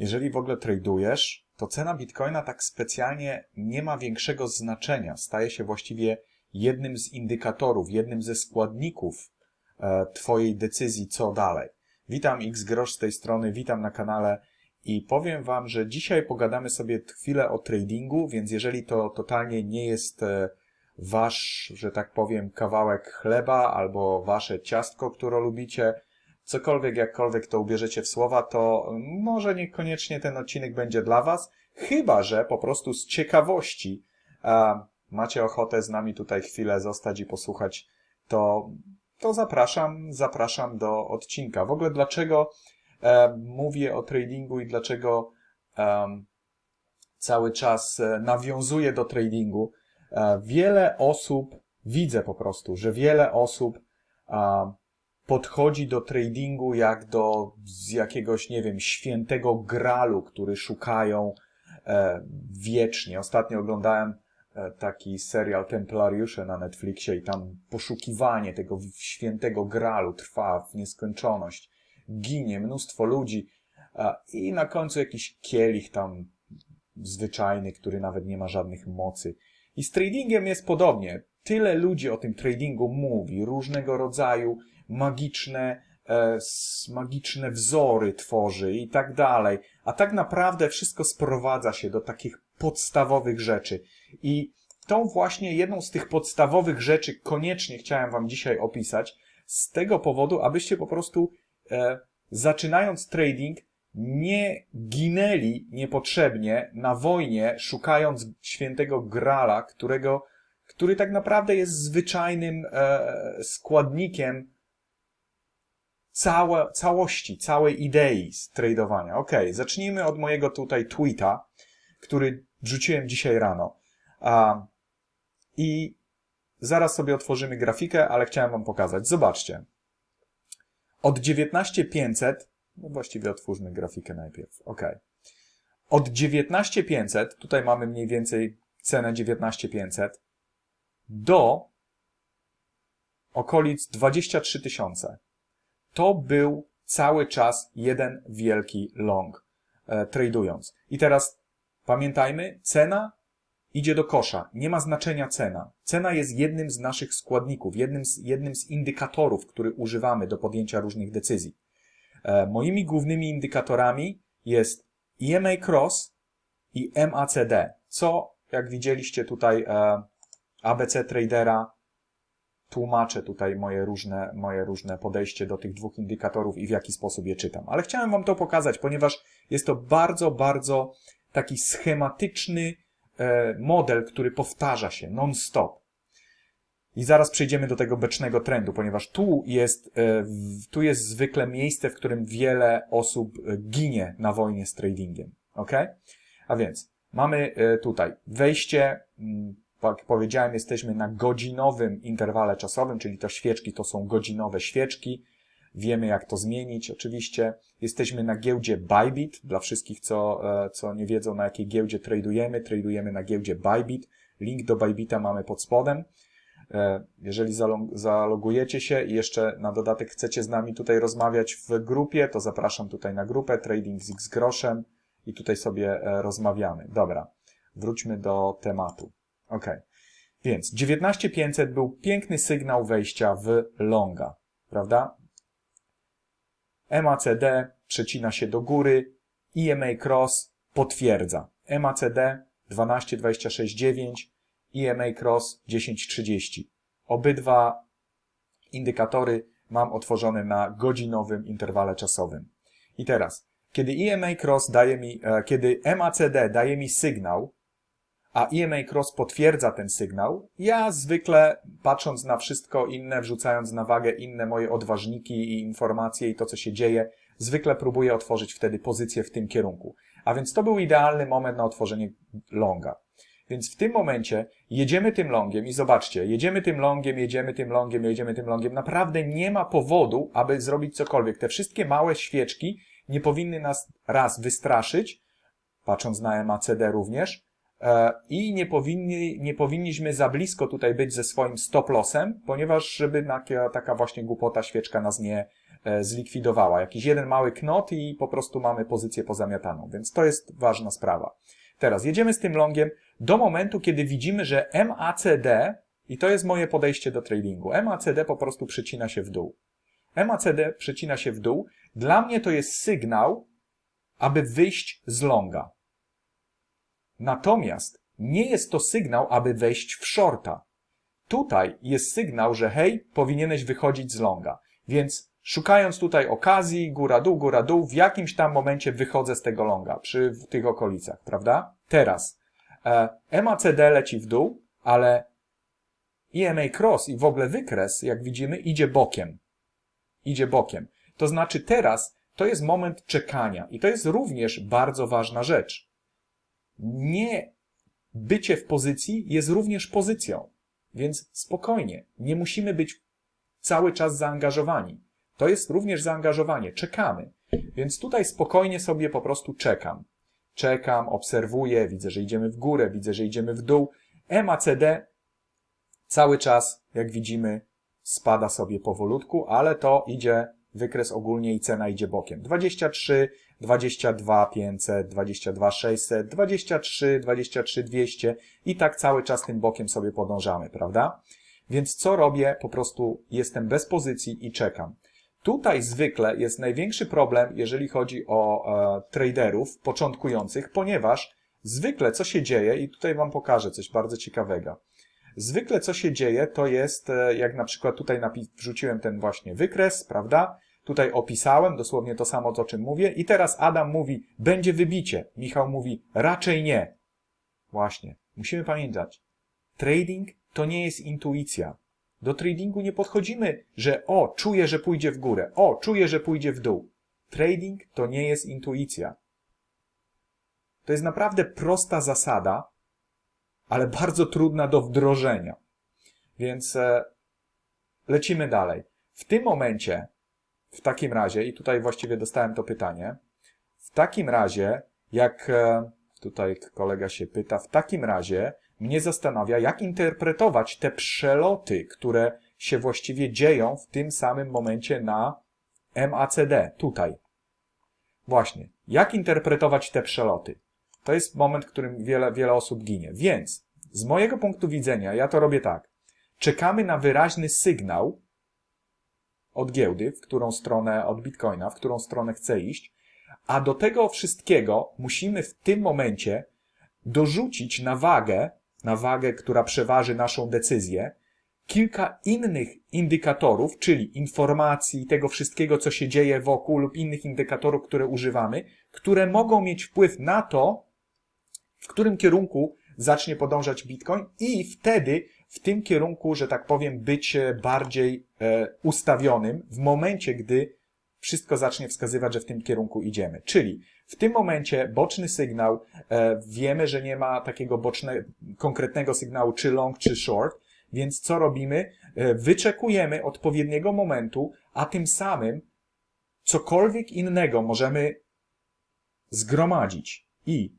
jeżeli w ogóle tradujesz, to cena Bitcoina tak specjalnie nie ma większego znaczenia. Staje się właściwie jednym z indykatorów, jednym ze składników e, Twojej decyzji, co dalej. Witam X Grosz z tej strony, witam na kanale i powiem Wam, że dzisiaj pogadamy sobie chwilę o tradingu, więc jeżeli to totalnie nie jest e, Wasz, że tak powiem, kawałek chleba albo Wasze ciastko, które lubicie, cokolwiek, jakkolwiek to ubierzecie w słowa, to może niekoniecznie ten odcinek będzie dla Was, chyba że po prostu z ciekawości a, macie ochotę z nami tutaj chwilę zostać i posłuchać, to, to zapraszam, zapraszam do odcinka. W ogóle dlaczego e, mówię o tradingu i dlaczego e, cały czas e, nawiązuję do tradingu? E, wiele osób, widzę po prostu, że wiele osób podchodzi do tradingu jak do z jakiegoś, nie wiem, świętego gralu, który szukają e, wiecznie. Ostatnio oglądałem e, taki serial Templariusze na Netflixie i tam poszukiwanie tego świętego gralu trwa w nieskończoność. Ginie mnóstwo ludzi e, i na końcu jakiś kielich tam zwyczajny, który nawet nie ma żadnych mocy. I z tradingiem jest podobnie. Tyle ludzi o tym tradingu mówi, różnego rodzaju magiczne, e, magiczne wzory tworzy i tak dalej. A tak naprawdę wszystko sprowadza się do takich podstawowych rzeczy. I tą właśnie jedną z tych podstawowych rzeczy koniecznie chciałem Wam dzisiaj opisać, z tego powodu, abyście po prostu e, zaczynając trading nie ginęli niepotrzebnie na wojnie, szukając świętego grala, którego, który tak naprawdę jest zwyczajnym e, składnikiem całe, całości, całej idei tradowania. Ok, zacznijmy od mojego tutaj tweeta, który wrzuciłem dzisiaj rano. A, I zaraz sobie otworzymy grafikę, ale chciałem Wam pokazać. Zobaczcie. Od 19500, no właściwie otwórzmy grafikę najpierw. Ok. Od 19500, tutaj mamy mniej więcej cenę 19500, do okolic 23 tysiące to był cały czas jeden wielki long, e, tradując. I teraz pamiętajmy, cena idzie do kosza. Nie ma znaczenia cena. Cena jest jednym z naszych składników, jednym z, jednym z indykatorów, który używamy do podjęcia różnych decyzji. E, moimi głównymi indykatorami jest EMA Cross i MACD, co jak widzieliście tutaj e, ABC Tradera tłumaczę tutaj moje różne, moje różne podejście do tych dwóch indykatorów i w jaki sposób je czytam. Ale chciałem Wam to pokazać, ponieważ jest to bardzo, bardzo taki schematyczny e, model, który powtarza się non-stop. I zaraz przejdziemy do tego becznego trendu, ponieważ tu jest, e, tu jest zwykle miejsce, w którym wiele osób e, ginie na wojnie z tradingiem. Ok? A więc mamy tutaj wejście mm, jak powiedziałem, jesteśmy na godzinowym interwale czasowym, czyli te świeczki to są godzinowe świeczki. Wiemy, jak to zmienić. Oczywiście jesteśmy na giełdzie Bybit. Dla wszystkich, co, e, co nie wiedzą, na jakiej giełdzie tradujemy, tradujemy na giełdzie Bybit. Link do Bybita mamy pod spodem. E, jeżeli zalogujecie się i jeszcze na dodatek chcecie z nami tutaj rozmawiać w grupie, to zapraszam tutaj na grupę Trading z X groszem i tutaj sobie e, rozmawiamy. Dobra, wróćmy do tematu. Ok. Więc 19500 był piękny sygnał wejścia w longa, prawda? MACD przecina się do góry, EMA Cross potwierdza. MACD 12.26.9, EMA Cross 10.30. Obydwa indykatory mam otworzone na godzinowym interwale czasowym. I teraz, kiedy EMA Cross daje mi, e, kiedy MACD daje mi sygnał, a EMA Cross potwierdza ten sygnał, ja zwykle, patrząc na wszystko inne, wrzucając na wagę inne moje odważniki i informacje i to, co się dzieje, zwykle próbuję otworzyć wtedy pozycję w tym kierunku. A więc to był idealny moment na otworzenie longa. Więc w tym momencie jedziemy tym longiem i zobaczcie, jedziemy tym longiem, jedziemy tym longiem, jedziemy tym longiem. Naprawdę nie ma powodu, aby zrobić cokolwiek. Te wszystkie małe świeczki nie powinny nas raz wystraszyć, patrząc na MACD również, i nie, powinni, nie powinniśmy za blisko tutaj być ze swoim stop lossem, ponieważ żeby taka, taka właśnie głupota świeczka nas nie, e, zlikwidowała. Jakiś jeden mały knot i po prostu mamy pozycję pozamiataną, więc to jest ważna sprawa. Teraz jedziemy z tym longiem do momentu, kiedy widzimy, że MACD, i to jest moje podejście do tradingu, MACD po prostu przecina się w dół. MACD przecina się w dół. Dla mnie to jest sygnał, aby wyjść z longa. Natomiast nie jest to sygnał, aby wejść w shorta. Tutaj jest sygnał, że hej, powinieneś wychodzić z longa. Więc szukając tutaj okazji, góra dół, góra dół, w jakimś tam momencie wychodzę z tego longa przy w tych okolicach, prawda? Teraz e, MACD leci w dół, ale EMA cross i w ogóle wykres, jak widzimy, idzie bokiem. Idzie bokiem. To znaczy teraz to jest moment czekania i to jest również bardzo ważna rzecz. Nie bycie w pozycji jest również pozycją. Więc spokojnie, nie musimy być cały czas zaangażowani. To jest również zaangażowanie, czekamy. Więc tutaj spokojnie sobie po prostu czekam. Czekam, obserwuję, widzę, że idziemy w górę, widzę, że idziemy w dół. MACD cały czas, jak widzimy, spada sobie powolutku, ale to idzie wykres ogólnie i cena idzie bokiem. 23, 22 500, 22 600, 23, 23 200 i tak cały czas tym bokiem sobie podążamy, prawda? Więc co robię? Po prostu jestem bez pozycji i czekam. Tutaj zwykle jest największy problem, jeżeli chodzi o e, traderów początkujących, ponieważ zwykle co się dzieje, i tutaj Wam pokażę coś bardzo ciekawego. Zwykle co się dzieje, to jest, e, jak na przykład tutaj wrzuciłem ten właśnie wykres, prawda? Tutaj opisałem dosłownie to samo, o czym mówię. I teraz Adam mówi, będzie wybicie. Michał mówi, raczej nie. Właśnie. Musimy pamiętać. Trading to nie jest intuicja. Do tradingu nie podchodzimy, że o, czuję, że pójdzie w górę. O, czuję, że pójdzie w dół. Trading to nie jest intuicja. To jest naprawdę prosta zasada, ale bardzo trudna do wdrożenia. Więc e, lecimy dalej. W tym momencie w takim razie, i tutaj właściwie dostałem to pytanie, w takim razie, jak e, tutaj kolega się pyta, w takim razie mnie zastanawia, jak interpretować te przeloty, które się właściwie dzieją w tym samym momencie na MACD, tutaj. Właśnie, jak interpretować te przeloty? To jest moment, w którym wiele, wiele osób ginie. Więc, z mojego punktu widzenia, ja to robię tak. Czekamy na wyraźny sygnał, od giełdy, w którą stronę, od Bitcoina, w którą stronę chce iść, a do tego wszystkiego musimy w tym momencie dorzucić na wagę, na wagę, która przeważy naszą decyzję, kilka innych indykatorów, czyli informacji, tego wszystkiego, co się dzieje wokół lub innych indykatorów, które używamy, które mogą mieć wpływ na to, w którym kierunku zacznie podążać Bitcoin i wtedy w tym kierunku, że tak powiem, być bardziej e, ustawionym w momencie, gdy wszystko zacznie wskazywać, że w tym kierunku idziemy. Czyli w tym momencie boczny sygnał, e, wiemy, że nie ma takiego bocznego, konkretnego sygnału, czy long, czy short, więc co robimy? E, wyczekujemy odpowiedniego momentu, a tym samym cokolwiek innego możemy zgromadzić i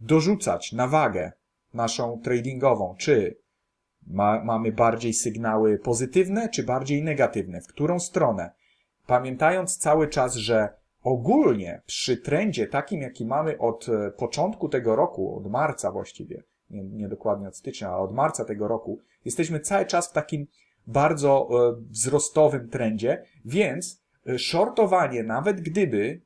dorzucać na wagę naszą tradingową, czy ma, mamy bardziej sygnały pozytywne, czy bardziej negatywne? W którą stronę? Pamiętając cały czas, że ogólnie przy trendzie takim, jaki mamy od e, początku tego roku, od marca właściwie, nie, nie dokładnie od stycznia, ale od marca tego roku, jesteśmy cały czas w takim bardzo e, wzrostowym trendzie, więc e, shortowanie, nawet gdyby,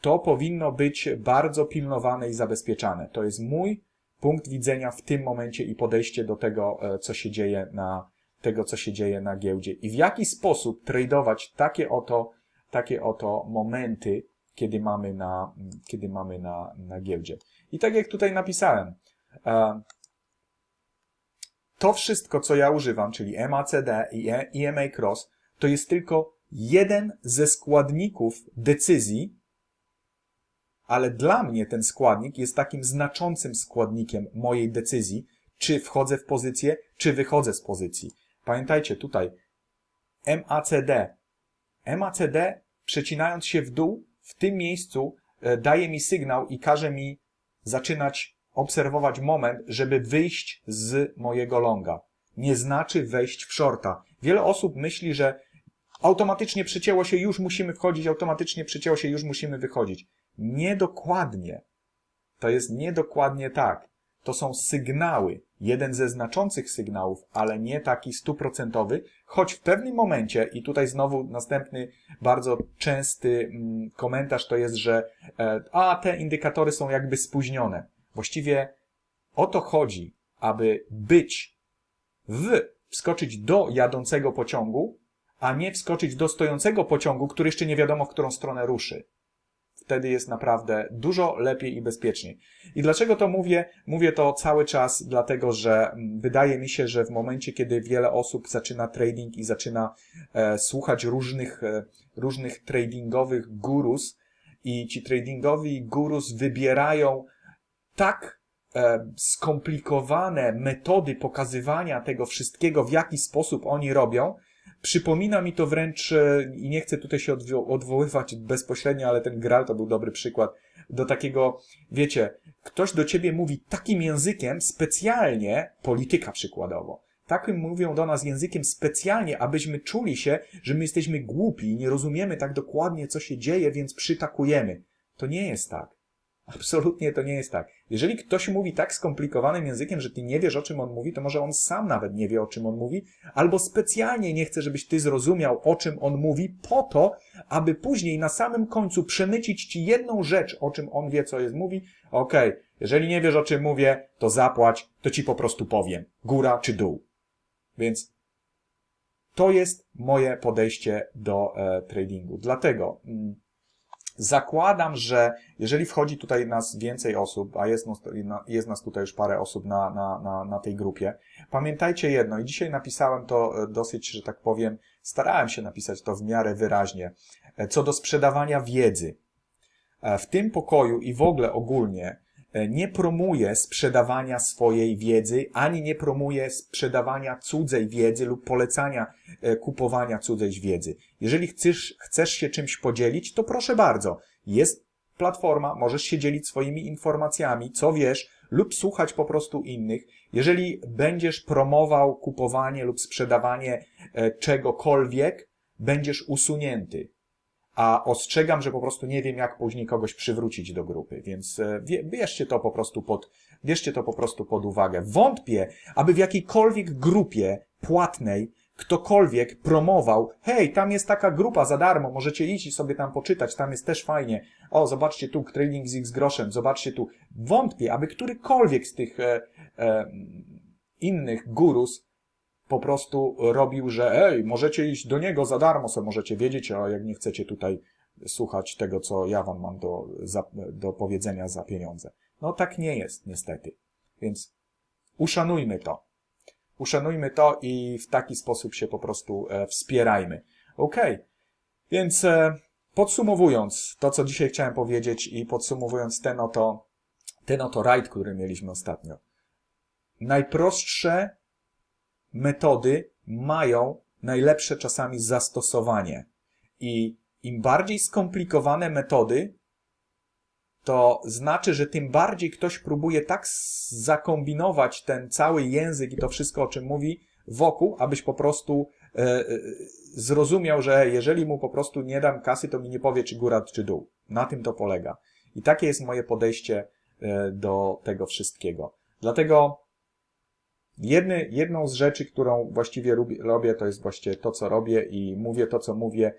to powinno być bardzo pilnowane i zabezpieczane. To jest mój punkt widzenia w tym momencie i podejście do tego, e, co się dzieje na, tego, co się dzieje na giełdzie. I w jaki sposób tradować takie oto, takie oto momenty, kiedy mamy na, kiedy mamy na, na giełdzie. I tak jak tutaj napisałem, e, to wszystko, co ja używam, czyli MACD i EMA Cross, to jest tylko jeden ze składników decyzji, ale dla mnie ten składnik jest takim znaczącym składnikiem mojej decyzji, czy wchodzę w pozycję, czy wychodzę z pozycji. Pamiętajcie tutaj MACD. MACD przecinając się w dół, w tym miejscu e, daje mi sygnał i każe mi zaczynać obserwować moment, żeby wyjść z mojego longa. Nie znaczy wejść w shorta. Wiele osób myśli, że automatycznie przycięło się, już musimy wchodzić, automatycznie przycięło się, już musimy wychodzić. Niedokładnie. To jest niedokładnie tak. To są sygnały, jeden ze znaczących sygnałów, ale nie taki stuprocentowy, choć w pewnym momencie, i tutaj znowu następny bardzo częsty mm, komentarz to jest, że e, a te indykatory są jakby spóźnione. Właściwie o to chodzi, aby być w, wskoczyć do jadącego pociągu, a nie wskoczyć do stojącego pociągu, który jeszcze nie wiadomo, w którą stronę ruszy. Wtedy jest naprawdę dużo lepiej i bezpieczniej. I dlaczego to mówię? Mówię to cały czas, dlatego że mm, wydaje mi się, że w momencie, kiedy wiele osób zaczyna trading i zaczyna e, słuchać różnych, e, różnych tradingowych gurus, i ci tradingowi gurus wybierają tak e, skomplikowane metody pokazywania tego wszystkiego, w jaki sposób oni robią, Przypomina mi to wręcz, i nie chcę tutaj się odwo- odwoływać bezpośrednio, ale ten Gral to był dobry przykład, do takiego, wiecie, ktoś do ciebie mówi takim językiem specjalnie, polityka przykładowo, takim mówią do nas językiem specjalnie, abyśmy czuli się, że my jesteśmy głupi nie rozumiemy tak dokładnie, co się dzieje, więc przytakujemy. To nie jest tak. Absolutnie to nie jest tak. Jeżeli ktoś mówi tak skomplikowanym językiem, że ty nie wiesz, o czym on mówi, to może on sam nawet nie wie, o czym on mówi, albo specjalnie nie chce, żebyś ty zrozumiał, o czym on mówi, po to, aby później na samym końcu przemycić ci jedną rzecz, o czym on wie, co jest mówi. Okej, okay, jeżeli nie wiesz, o czym mówię, to zapłać, to ci po prostu powiem. Góra czy dół. Więc to jest moje podejście do e, tradingu. Dlatego... Mm, Zakładam, że jeżeli wchodzi tutaj nas więcej osób, a jest nas, jest nas tutaj już parę osób na, na, na, na tej grupie, pamiętajcie jedno, i dzisiaj napisałem to e, dosyć, że tak powiem, starałem się napisać to w miarę wyraźnie, e, co do sprzedawania wiedzy. E, w tym pokoju i w ogóle ogólnie nie promuje sprzedawania swojej wiedzy, ani nie promuje sprzedawania cudzej wiedzy lub polecania e, kupowania cudzej wiedzy. Jeżeli chcesz, chcesz się czymś podzielić, to proszę bardzo. Jest platforma, możesz się dzielić swoimi informacjami, co wiesz, lub słuchać po prostu innych. Jeżeli będziesz promował kupowanie lub sprzedawanie e, czegokolwiek, będziesz usunięty a ostrzegam, że po prostu nie wiem, jak później kogoś przywrócić do grupy, więc e, bierzcie to po prostu pod, bierzcie to po prostu pod uwagę. Wątpię, aby w jakiejkolwiek grupie płatnej ktokolwiek promował, hej, tam jest taka grupa za darmo, możecie iść i sobie tam poczytać, tam jest też fajnie. O, zobaczcie tu, trading z X groszem, zobaczcie tu. Wątpię, aby którykolwiek z tych e, e, innych gurus po prostu robił, że ej, możecie iść do niego za darmo, co możecie wiedzieć, a jak nie chcecie tutaj słuchać tego, co ja wam mam do, za, do powiedzenia za pieniądze. No tak nie jest, niestety. Więc uszanujmy to. Uszanujmy to i w taki sposób się po prostu e, wspierajmy. Ok, więc e, podsumowując to, co dzisiaj chciałem powiedzieć i podsumowując ten oto, ten oto rajd, który mieliśmy ostatnio. Najprostsze metody mają najlepsze czasami zastosowanie. I im bardziej skomplikowane metody, to znaczy, że tym bardziej ktoś próbuje tak zakombinować ten cały język i to wszystko, o czym mówi, wokół, abyś po prostu e, e, zrozumiał, że jeżeli mu po prostu nie dam kasy, to mi nie powie, czy góra, czy dół. Na tym to polega. I takie jest moje podejście e, do tego wszystkiego. Dlatego Jedny, jedną z rzeczy, którą właściwie robię, to jest właściwie to, co robię i mówię to, co mówię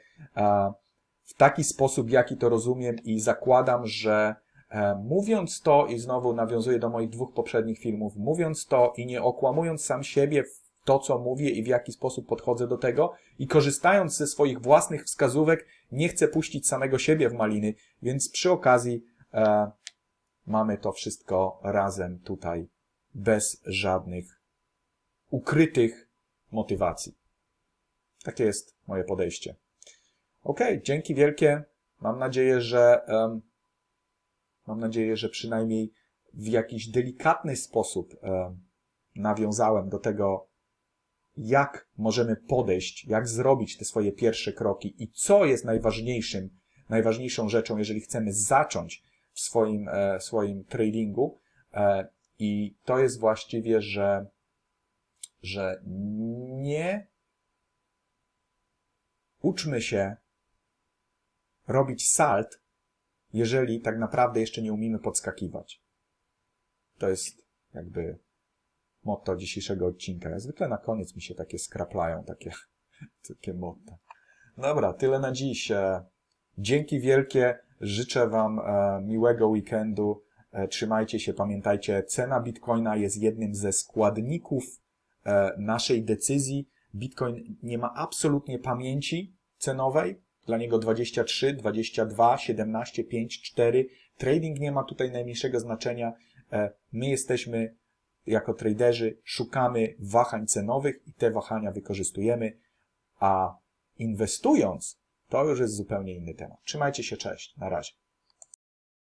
w taki sposób, jaki to rozumiem i zakładam, że e, mówiąc to i znowu nawiązuję do moich dwóch poprzednich filmów, mówiąc to i nie okłamując sam siebie w to, co mówię i w jaki sposób podchodzę do tego i korzystając ze swoich własnych wskazówek, nie chcę puścić samego siebie w maliny, więc przy okazji e, mamy to wszystko razem tutaj bez żadnych ukrytych motywacji. Takie jest moje podejście. Ok, dzięki wielkie. Mam nadzieję, że um, mam nadzieję, że przynajmniej w jakiś delikatny sposób um, nawiązałem do tego, jak możemy podejść, jak zrobić te swoje pierwsze kroki i co jest najważniejszym, najważniejszą rzeczą, jeżeli chcemy zacząć w swoim, e, swoim tradingu. E, I to jest właściwie, że że nie uczmy się robić salt, jeżeli tak naprawdę jeszcze nie umiemy podskakiwać. To jest jakby motto dzisiejszego odcinka. Jak zwykle na koniec mi się takie skraplają, takie, takie motto. Dobra, tyle na dziś. E, Dzięki wielkie. Życzę Wam e, miłego weekendu. E, Trzymajcie się, pamiętajcie, cena bitcoina jest jednym ze składników naszej decyzji. Bitcoin nie ma absolutnie pamięci cenowej. Dla niego 23, 22, 17, 5, 4. Trading nie ma tutaj najmniejszego znaczenia. E, My jesteśmy jako traderzy, szukamy wahań cenowych i te wahania wykorzystujemy, a inwestując, to już jest zupełnie inny temat. Trzymajcie się, cześć, na razie.